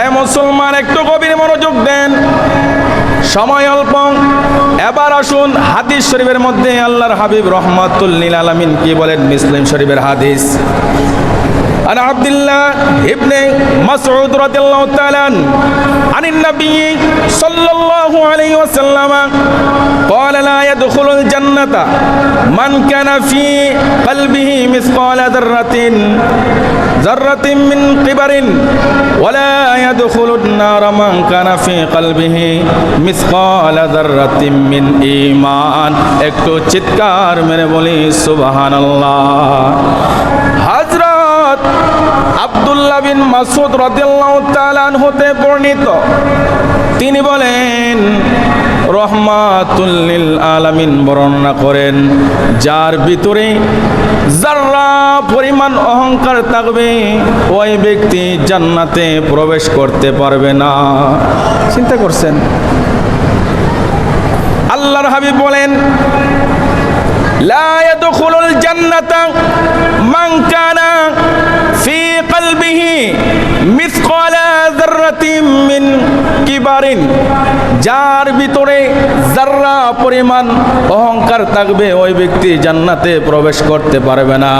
এ মুসলমান একটু গভীর মনোযোগ দেন সময় অল্প এবার আসুন হাদিস শরীফের মধ্যে আল্লাহর হাবিব রহমাতুল্লিল আলমিন কি বলেন মুসলিম শরীফের হাদিস عن عبد الله ابن مسعود رضي الله تعالى عنه عن النبي صلى الله عليه وسلم قال لا يدخل الجنة من كان في قلبه مثقال ذرة ذرة من قبر ولا يدخل النار من كان في قلبه مثقال ذرة من إيمان একটু চিৎকার মেরে বলি সুবহানাল্লাহ হযরত আব্দুল্লাহ বিন মাসুদ রাদিয়াল্লাহু তাআলা হতে বর্ণিত তিনি বলেন রহমাতুল্লিল আলামিন বর্ণনা করেন যার ভিতরে যারা পরিমাণ অহংকার থাকবে ওই ব্যক্তি জান্নাতে প্রবেশ করতে পারবে না চিন্তা করছেন আল্লাহর হাবিব বলেন لا يدخل الجنة من كان في قلبه مثقال ذرة من كبر যার ভিতরে যার্রা পরিমাণ অহংকার থাকবে ওই ব্যক্তি জান্নাতে প্রবেশ করতে পারবে না।